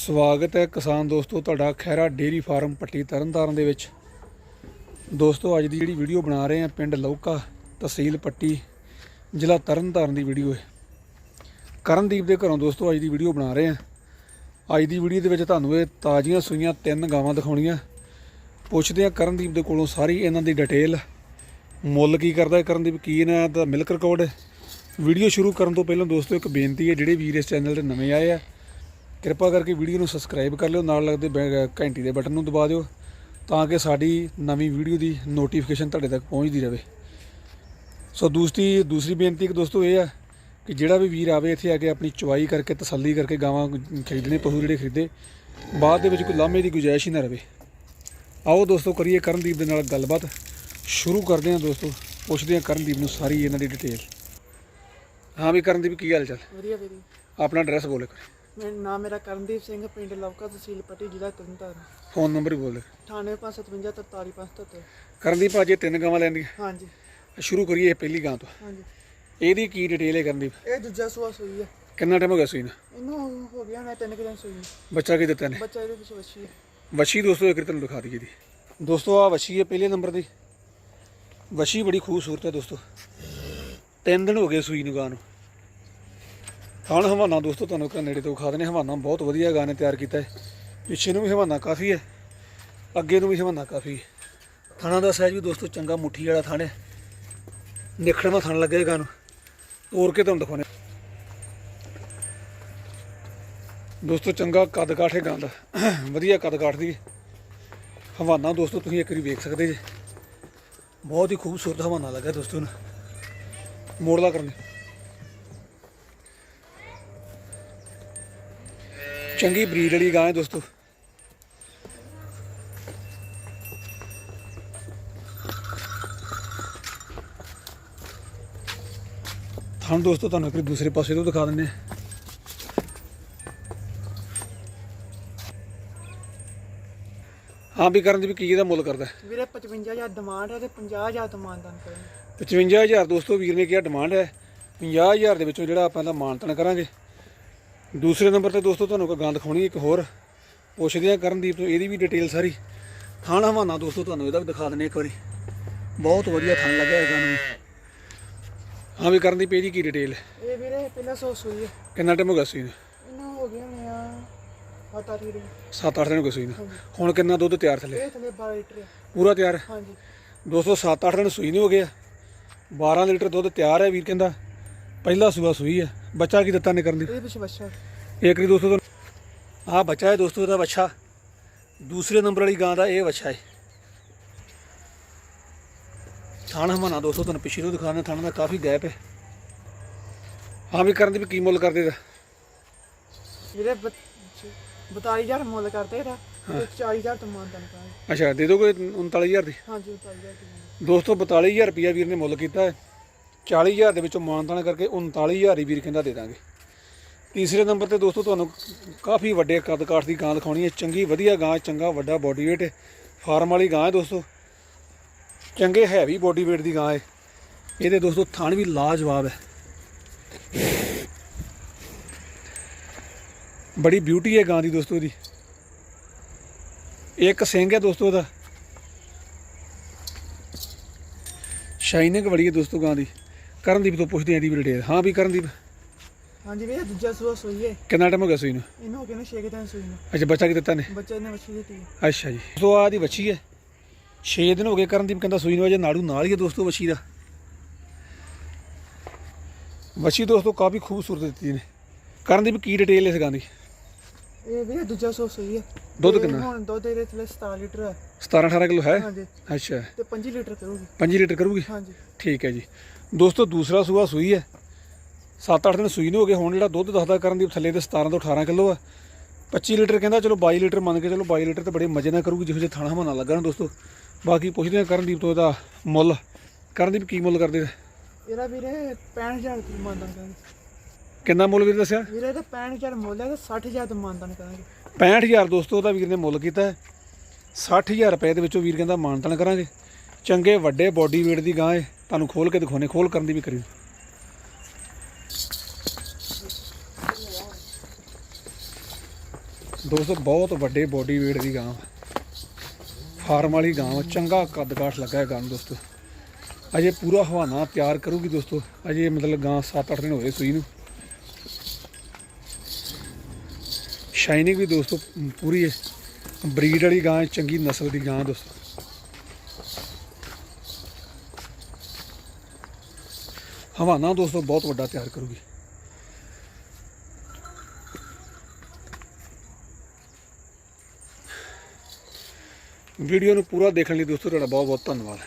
ਸਵਾਗਤ ਹੈ ਕਿਸਾਨ ਦੋਸਤੋ, ਤੁਹਾਡਾ ਖੈਰਾ ਡੇਰੀ ਫਾਰਮ ਪੱਟੀ ਤਰਨਤਾਰਨ ਦੇ ਵਿੱਚ। ਦੋਸਤੋ, ਅੱਜ ਦੀ ਜਿਹੜੀ ਵੀਡੀਓ ਬਣਾ ਰਹੇ ਹਾਂ, ਪਿੰਡ ਲੌਕਾ ਤਹਿਸੀਲ ਪੱਟੀ, ਜ਼ਿਲ੍ਹਾ ਤਰਨਤਾਰਨ ਦੀ ਵੀਡੀਓ ਹੈ। ਕਰਨਦੀਪ ਦੇ ਘਰੋਂ ਦੋਸਤੋ, ਅੱਜ ਦੀ ਵੀਡੀਓ ਬਣਾ ਰਹੇ ਹਾਂ। ਅੱਜ ਦੀ ਵੀਡੀਓ ਦੇ ਵਿੱਚ ਤੁਹਾਨੂੰ ਇਹ ਤਾਜ਼ੀਆਂ ਸੂਈਆਂ ਤਿੰਨ ਗਾਵਾਂ ਦਿਖਾਉਣੀਆਂ। ਪੁੱਛਦੇ ਹਾਂ ਕਰਨਦੀਪ ਦੇ ਕੋਲੋਂ ਸਾਰੀ ਇਹਨਾਂ ਦੀ ਡਿਟੇਲ। ਮੁੱਲ ਕੀ ਕਰਦਾ ਹੈ ਕਰਨਦੀਪ, ਕੀ ਇਹਨਾਂ ਦਾ ਮਿਲਕ ਰਿਕਾਰਡ ਹੈ? ਵੀਡੀਓ ਸ਼ੁਰੂ ਕਰਨ ਤੋਂ ਪਹਿਲਾਂ ਦੋਸਤੋ, ਇੱਕ ਬੇਨਤੀ ਹੈ, ਜਿਹੜੇ ਵੀਰ ਇਸ ਚੈਨਲ ਤੇ ਨਵੇਂ ਆਏ ਆ ਕਿਰਪਾ ਕਰਕੇ ਵੀਡੀਓ ਨੂੰ ਸਬਸਕ੍ਰਾਈਬ ਕਰ ਲਿਓ ਨਾਲ ਲੱਗਦੇ ਘੰਟੀ ਦੇ ਬਟਨ ਨੂੰ ਦਬਾ ਦਿਓ ਤਾਂ ਕਿ ਸਾਡੀ ਨਵੀਂ ਵੀਡੀਓ ਦੀ ਨੋਟੀਫਿਕੇਸ਼ਨ ਤੁਹਾਡੇ ਤੱਕ ਪਹੁੰਚਦੀ ਰਹੇ ਸੋ ਦੂਸਰੀ ਦੂਸਰੀ ਬੇਨਤੀ ਕਿ ਦੋਸਤੋ ਇਹ ਆ ਕਿ ਜਿਹੜਾ ਵੀ ਵੀਰ ਆਵੇ ਇੱਥੇ ਆ ਕੇ ਆਪਣੀ ਚੁਆਈ ਕਰਕੇ ਤਸੱਲੀ ਕਰਕੇ ਗਾਵਾਂ ਖਰੀਦਣੇ ਪਸ਼ੂ ਜਿਹੜੇ ਖਰੀਦੇ ਬਾਅਦ ਦੇ ਵਿੱਚ ਕੋਈ ਲਾਮੇ ਦੀ ਗੁੰਜਾਇਸ਼ ਹੀ ਨਾ ਰਵੇ। ਆਓ ਦੋਸਤੋ ਕਰੀਏ ਕਰਨਦੀਪ ਦੇ ਨਾਲ ਗੱਲਬਾਤ। ਸ਼ੁਰੂ ਕਰਦੇ ਹਾਂ ਦੋਸਤੋ ਪੁੱਛਦੇ ਹਾਂ ਕਰਨਦੀਪ ਨੂੰ ਸਾਰੀ ਇਹਨਾਂ ਦੀ ਡਿਟੇਲ ਹਾਂ ਵੀ ਕਰਨਦੀਪ ਕੀ ਹਾਲ ਚਾਲ? ਵਧੀਆ ਵੀਰੇ। ਆਪਣਾ ਐਡਰੈਸ ਬੋਲੇ ਕਰੇ ਮੇਰਾ ਨਾਮ ਮੇਰਾ ਕਰਨਦੀਪ ਸਿੰਘ ਪਿੰਡ ਲਵਕਾ ਤਹਿਸੀਲ ਪੱਟੀ ਜ਼ਿਲ੍ਹਾ ਤਰਨਤਾਰਨ। ਫੋਨ ਨੰਬਰ ਬੋਲੇ 9857534577 ਕਰਨਦੀਪ ਇਹ ਤਿੰਨ ਗਾਵਾਂ ਲੈਂਦੀਆਂ ਹਾਂਜੀ। ਸ਼ੁਰੂ ਕਰੀਏ ਇਹ ਪਹਿਲੀ ਗਾਂ ਤੋਂ। ਹਾਂਜੀ। ਇਹਦੀ ਕੀ ਡਿਟੇਲ ਹੈ ਕਰਨਦੀਪ? ਇਹ ਦੂਜਾ ਸੂਆ ਸੂਈ ਹੈ ਕਿੰਨਾ ਟਾਈਮ ਹੋ ਗਿਆ ਸੂਈ ਨੂੰ? ਇਹਨੂੰ ਹੋ ਗਿਆ ਮੈਂ ਤਿੰਨ ਕੁ ਦਿਨ ਸੂਈ ਨੂੰ। ਬੱਚਾ ਕੀ ਦਿੱਤਾ ਨੇ ਬੱਚਾ ਇਹਦੇ ਵਿੱਚ ਵੱਛੀ ਹੈ ਵਸ਼ੀ ਦੋਸਤੋ ਇੱਕ ਤੁਹਾਨੂੰ ਦਿਖਾ ਦਈਏ ਦੀ ਦੋਸਤੋ ਆ ਵਸ਼ੀ ਹੈ ਪਹਿਲੇ ਨੰਬਰ ਦੀ। ਵਸ਼ੀ ਬੜੀ ਖੂਬਸੂਰਤ ਹੈ ਦੋਸਤੋ। ਤਿੰਨ ਦਿਨ ਹੋ ਗਏ ਸੂਈ ਨੂੰ ਗਾਂ ਨੂੰ। ਖਾਣ ਹਵਾਨਾ ਦੋਸਤੋ, ਤੁਹਾਨੂੰ ਘਰ ਨੇੜੇ ਤੋਂ ਖਾ ਦਨੇ ਹਵਾਨਾ ਬਹੁਤ ਵਧੀਆ ਗਾਣੇ ਤਿਆਰ ਕੀਤਾ ਹੈ। ਪਿੱਛੇ ਨੂੰ ਵੀ ਹਵਾਨਾ ਕਾਫੀ ਹੈ, ਅੱਗੇ ਨੂੰ ਵੀ ਹਵਾਨਾ ਕਾਫੀ ਹੈ। ਥਾਣਾ ਦਾ ਸਾਈਜ਼ ਵੀ ਦੋਸਤੋ, ਚੰਗਾ ਮੁੱਠੀ ਵਾਲਾ ਥਾਣ ਹੈ। ਨਿਖੜਵਾ ਥਣ ਲੱਗੇਗਾ ਨੂੰ ਤੋੜ ਕੇ ਤੁਹਾਨੂੰ ਦਿਖਾਉਣੇ ਦੋਸਤੋ, ਚੰਗਾ ਕੱਦ ਕਾਠ ਹੈ ਗਾਂ ਵਧੀਆ ਕੱਦ ਕਾਠ ਦੀ ਹਵਾਨਾ ਦੋਸਤੋ, ਤੁਸੀਂ ਇੱਕ ਵਾਰੀ ਵੇਖ ਸਕਦੇ ਜੇ। ਬਹੁਤ ਹੀ ਖੂਬਸੂਰਤ ਹਵਾਨਾ ਲੱਗਾ ਦੋਸਤੋ ਨੂੰ ਮੋੜਲਾ ਕਰਨੀ। ਚੰਗੀ ਬਰੀਡ ਵਾਲੀ ਗਾਂ ਹੈ ਦੋਸਤੋ। ਥਣ ਦੋਸਤੋ ਤੁਹਾਨੂੰ ਇੱਕ ਵਾਰੀ ਦੂਸਰੇ ਪਾਸੇ ਤੋਂ ਦਿਖਾ ਦਿੰਦੇ ਹਾਂ। ਹਾਂ ਵੀ ਕਰਨ ਦੀ ਵੀ ਕੀ ਇਹਦਾ ਮੁੱਲ ਕਰਦਾ ਵੀਰੇ 55000 ਡਿਮਾਂਡ ਹੈ ਤੇ 50000 ਤੋਂ ਮਾਨਦਾਨ ਕਰਾਂਗੇ 55000 ਦੋਸਤੋ ਵੀਰ ਨੇ ਕਿਹਾ ਡਿਮਾਂਡ ਹੈ। 50000 ਦੇ ਵਿੱਚੋਂ ਜਿਹੜਾ ਆਪਾਂ ਦਾ ਮਾਨਤਨ ਕਰਾਂਗੇ ਦੂਸਰੇ ਨੰਬਰ ਤੇ ਦੋਸਤੋ ਤੁਹਾਨੂੰ ਇੱਕ ਗੰਦ ਦਿਖਾਉਣੀ ਇੱਕ ਹੋਰ। ਪੁੱਛਦੇ ਆ ਕਰਨਦੀਪ ਤੋਂ ਇਹਦੀ ਵੀ ਡਿਟੇਲ ਸਾਰੀ। ਥਾਣ ਹਵਾਨਾ ਦੋਸਤੋ ਤੁਹਾਨੂੰ ਇਹਦਾ ਵੀ ਦਿਖਾ ਦਿੰਦੇ ਇੱਕ ਵਾਰੀ। ਬਹੁਤ ਵਧੀਆ ਥਣ ਲੱਗਿਆ ਹੈਗਾ ਨੂੰ ਹਾਂ ਵੀ ਕਰਨਦੀਪ ਇਹਦੀ ਕੀ ਡਿਟੇਲ ਇਹ ਵੀਰੇ ਪਹਿਲਾਂ ਸੋ ਸੂਈ ਹੈ ਕਿੰਨਾ ਟਾਈਮ ਹੋ ਗਿਆ ਸੀ ਇਹਨੂੰ? ਹੋ ਗਿਆ ਨੇ ਆ ਪਤਾ ਨਹੀਂ ਰਹੀ 7-8 ਦਿਨ ਹੋ ਗਏ ਸੂਈ ਨੂੰ ਹੁਣ ਕਿੰਨਾ ਦੁੱਧ ਤਿਆਰ ਥੱਲੇ? ਇਹ ਥਲੇ 12 ਲੀਟਰ ਪੂਰਾ ਤਿਆਰ? ਹੈ? ਹਾਂਜੀ। ਦੋਸਤੋ 7-8 ਦਿਨ ਸੂਈ ਨਹੀਂ ਹੋ ਗਿਆ 12 ਲੀਟਰ ਦੁੱਧ ਤਿਆਰ ਹੈ ਵੀਰ ਕਹਿੰਦਾ। ਪਹਿਲਾ ਸੂਆ ਸੂਈ ਹੈ ਬੱਚਾ ਕੀ ਦਿੱਤਾ ਨੇ ਕਰਨ ਦੀ? ਇਹਦੇ ਵਿੱਚ ਵੱਛਾ ਇੱਕ ਵਾਰੀ ਦੋਸਤੋ ਆਹ ਬੱਚਾ ਹੈ ਦੋਸਤੋ ਇਹਦਾ ਬੱਚਾ। ਦੂਸਰੇ ਨੰਬਰ ਵਾਲੀ ਗਾਂ ਦਾ ਇਹ ਬੱਚਾ ਹੈ। ਥਾਣ ਹਮਾਨਾ ਦੋਸਤੋ ਤੁਹਾਨੂੰ ਪਿੱਛੇ ਤੋਂ ਦਿਖਾਣਾ ਥਾਣ ਦਾ ਕਾਫੀ ਗੈਪ ਹੈ। ਹਾਂ ਵੀ ਕਰਨ ਦੀ ਵੀ ਕੀ ਮੁੱਲ ਕਰਦੇ ਦਾ? ਵੀਰੇ 42000 ਮੁੱਲ ਕਰਦੇ ਇਹਦਾ। ਤੇ 40000 ਤੋਂ ਮਾਨਦਾਨ ਕਰਾਂਗੇ ਅੱਛਾ ਦੇ ਦੋਗੇ 39000 ਦੀ? ਹਾਂਜੀ 40000 ਦੀ। ਦੋਸਤੋ 42000 ਰੁਪਿਆ ਵੀਰ ਨੇ ਮੁੱਲ ਕੀਤਾ ਹੈ। 40000 ਦੇ ਵਿੱਚੋਂ ਮਾਨਤਾਨ ਕਰਕੇ 39000 ਹੀ ਵੀਰ ਕਹਿੰਦਾ ਦੇ ਦਾਂਗੇ। ਤੀਸਰੇ ਨੰਬਰ ਤੇ ਦੋਸਤੋ, ਤੁਹਾਨੂੰ ਕਾਫੀ ਵੱਡੇ ਕੱਦ ਕਾਠ ਦੀ ਗਾਂ ਦਿਖਾਉਣੀ ਹੈ। ਚੰਗੀ, ਵਧੀਆ ਗਾਂ, ਚੰਗਾ, ਵੱਡਾ ਬੋਡੀ weight ਹੈ ਫਾਰਮ ਵਾਲੀ ਗਾਂ ਹੈ ਦੋਸਤੋ। ਚੰਗੇ ਹੈਵੀ ਬੋਡੀ weight ਦੀ ਗਾਂ ਹੈ। ਇਹਦੇ ਦੋਸਤੋ, ਥਣ ਵੀ ਲਾਜਵਾਬ ਹੈ। ਬੜੀ ਬਿਊਟੀ ਹੈ ਗਾਂ ਦੀ ਦੋਸਤੋ ਦੀ ਇੱਕ ਸਿੰਘ ਹੈ ਦੋਸਤੋ ਦਾ ਸ਼ਾਈਨਿੰਗ ਬੜੀ ਹੈ ਦੋਸਤੋ ਗਾਂ ਦੀ। ਕਰਨਦੀਪ ਤੋਂ ਪੁੱਛਦੇ ਆਂ ਵੀ ਡਿਟੇਲ ਹਾਂ ਵੀ ਕਰਨਦੀਪ। ਹਾਂਜੀ ਵੀਰੇ ਦੂਜਾ ਸੂਆ ਸੂਈ ਹੈ ਕਿੰਨਾ ਟਾਈਮ ਹੋ ਗਿਆ ਸੂਈ ਨੂੰ? ਇਹਨੂੰ ਹੋ ਗਏ ਨੇ 6 ਦਿਨ ਸੂਈ ਨੂੰ। ਅੱਛਾ ਬੱਚਾ ਕੀ ਦਿੱਤਾ ਨੇ? ਬੱਚੇ ਨੇ ਵੱਛੀ ਦਿੱਤੀ ਹੈ। ਅੱਛਾ ਜੀ। ਸੋ ਆ ਦੀ ਬੱਚੀ ਹੈ। 6 ਦਿਨ ਹੋ ਗਏ ਕਰਨਦੀਪ ਕਹਿੰਦਾ ਸੂਈ ਨੂੰ ਅਜੇ ਨਾੜੂ ਨਾਲ ਹੀ ਹੈ ਦੋਸਤੋ ਬੱਚੀ ਦਾ। ਬੱਚੀ ਦੋਸਤੋ ਕਾਫੀ ਖੂਬਸੂਰਤ ਦਿੱਤੀ ਨੇ ਕਰਨਦੀਪ ਕੀ ਡਿਟੇਲ ਇਸ ਗਾਂ ਦੀ? ਇਹ ਦੂਜਾ ਹੈ। ਦੁੱਧ ਤੇ ਕਿੰਨਾ? ਹੁਣ ਦੁੱਧ ਇਹਦੇ ਥਲੇ 17 ਲੀਟਰ ਹੈ। 17 18 ਕਿਲੋ ਹੈ? ਹਾਂਜੀ। ਅੱਛਾ। ਤੇ 5 ਲੀਟਰ ਕਰੂਗੀ। 5 ਲੀਟਰ ਕਰੂਗੀ? ਹਾਂਜੀ। ਠੀਕ ਹੈ ਜੀ। ਦੋਸਤੋ ਦੂਸਰਾ ਸੂਆ ਸੂਈ ਹੈ। 7-8 ਦਿਨ ਸੂਈ ਨੂੰ ਹੋ ਗਏ। ਹੁਣ ਜਿਹੜਾ ਦੁੱਧ ਦੱਸਦਾ ਕਰਨਦੀਪ ਥੱਲੇ ਤੇ 17 ਤੋਂ 18 ਕਿਲੋ ਆ 25 ਲੀਟਰ ਕਹਿੰਦਾ ਚਲੋ 22 ਲੀਟਰ ਮੰਨ ਕੇ ਚਲੋ 22 ਲੀਟਰ ਤੇ ਬੜੇ ਮਜ਼ੇ ਨਾਲ ਕਰੂਗੀ। ਜਿਹੋ ਜਿਹਾ ਥਾਣਾ ਹਮਾਨਾ ਲੱਗਾ ਨਾ ਦੋਸਤੋ। ਬਾਕੀ ਪੁੱਛਦੇ ਹਾਂ ਕਰਨਦੀਪ ਤੋਂ ਇਹਦਾ ਮੁੱਲ। ਕਰਨਦੀਪ ਕੀ ਮੁੱਲ ਕਰਦੇ ਇਹਦਾ ਵੀਰੇ 65000 ਰੁਪਏ ਮਾਨਦਾਨ ਕਰਾਂਗੇ ਕਿੰਨਾ ਮੁੱਲ ਵੀਰ ਦੱਸਿਆ? ਵੀਰੇ ਇਹਦਾ 65000 ਮੁੱਲ ਹੈ ਤੇ 60000 ਤੋਂ ਮਾਨਦਾਨ ਕਰਾਂਗੇ। 65000 ਦੋਸਤੋ ਉਹਦਾ ਵੀਰ ਨੇ ਮੁੱਲ ਕੀਤਾ ਹੈ। 60000 ਰੁਪਏ ਦੇ ਵਿੱਚੋਂ ਵੀਰ ਕਹਿੰਦਾ ਮਾਨਤਨ ਕਰਾਂਗੇ। ਚੰਗੇ ਵੱਡੇ ਬੋਡੀ weight ਦੀ ਗਾਂ ਹੈ ਤੁਹਾਨੂੰ ਖੋਲ ਕੇ ਦਿਖਾਉਣੇ ਖੋਲ ਕਰਨ ਦੀ ਵੀ ਕਰੀ। ਦੋਸਤੋ ਬਹੁਤ ਵੱਡੇ ਬੋਡੀ weight ਦੀ ਗਾਂ। ਫਾਰਮ ਵਾਲੀ ਗਾਂ ਚੰਗਾ ਕੱਦ ਕਾਠ ਲੱਗਾ ਹੈ ਗਾਂ ਨੂੰ ਦੋਸਤੋ। ਅਜੇ ਪੂਰਾ ਹਵਾਨਾ ਤਿਆਰ ਕਰੂਗੀ ਦੋਸਤੋ। ਅਜੇ ਮਤਲਬ ਗਾਂ 7-8 ਦਿਨ ਹੋਏ ਸੂਈ ਨੂੰ। ਸ਼ਾਈਨਿੰਗ ਵੀ ਦੋਸਤੋ, ਪੂਰੀ ਹੈ ਬਰੀਡ ਵਾਲੀ ਗਾਂ ਚੰਗੀ ਨਸਲ ਦੀ ਗਾਂ ਦੋਸਤੋ। ਹਵਾਨਾ ਦੋਸਤੋ ਬਹੁਤ ਵੱਡਾ ਤਿਆਰ ਕਰੂਗੀ। ਵੀਡੀਓ ਨੂੰ ਪੂਰਾ ਦੇਖਣ ਲਈ ਦੋਸਤੋ ਤੁਹਾਡਾ ਬਹੁਤ ਬਹੁਤ ਧੰਨਵਾਦ।